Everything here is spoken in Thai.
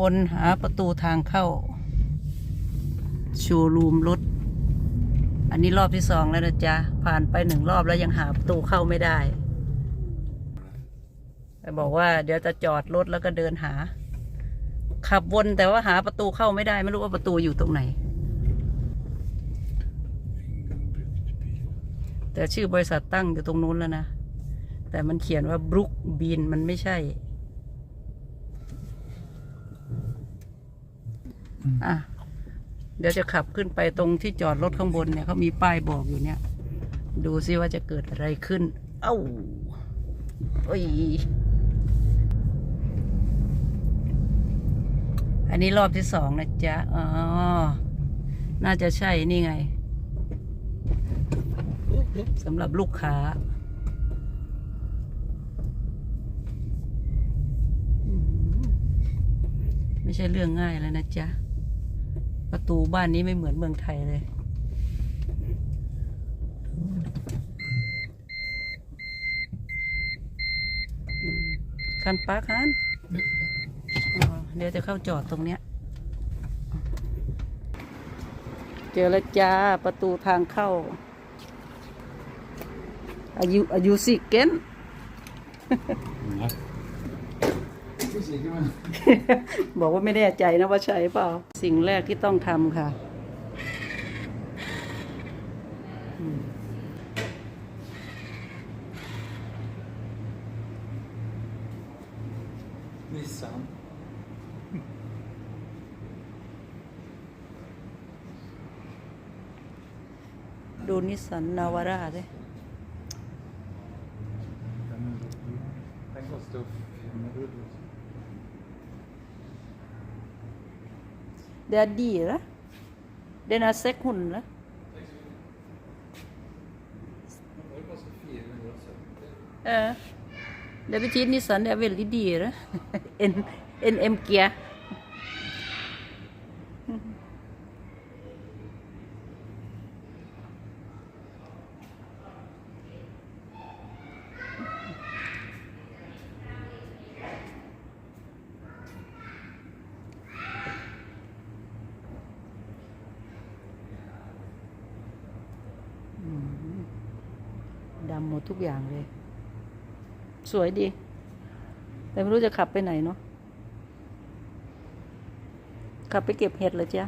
วนหาประตูทางเข้า โชว์รูมรถ อันนี้รอบที่สองแล้วนะจ๊ะ ผ่านไปหนึ่งรอบแล้วยังหาประตูเข้าไม่ได้แต่บอกว่าเดี๋ยวจะจอดรถแล้วก็เดินหา ขับวนแต่ว่าหาประตูเข้าไม่ได้ ไม่รู้ว่าประตูอยู่ตรงไหน แต่ชื่อบริษัทตั้งอยู่ตรงนู้นแล้วนะ แต่มันเขียนว่าบรุกบีนมันไม่ใช่ อะเดี๋ยวจะขับขึ้นไปตรงที่จอดรถข้างบนเนี่ยเขามีป้ายบอกอยู่เนี่ย ดูซิว่าจะเกิดอะไรขึ้น เอ้าโอ้ยอันนี้รอบที่สองนะจ๊ะ อ๋อ น่าจะใช่นี่ไงสำหรับลูกค้าอืมไม่ใช่เรื่องง่ายแล้วนะจ๊ะประ ตูบ้านนี้ไม่เหมือนเมืองไทยเลย คันปาคันเดี๋ยวจะเข้าจอดตรงเนี้ย เจอแล้วจ้าประตูทางเข้า อายุอายุสิเก้น บอกว่าไม่แน่ใจนะว่าใช่เปล่า สิ่งแรกที่ต้องทำค่ะ Nissan. ดูนิสสันนาวาร่าสิ Den koster 400 000. เดียดีละเดนาเซ็กหุ่นละเออเดี๋ยวไปทีนิสันเดียเวลดีดีละเอ็นเอ็นเอ็มเกียร์ำหมดทุกอย่างเลย สวยดี แต่ไม่รู้จะขับไปไหนเนาะขับไปเก็บเห็ดเหรอจ๊ะ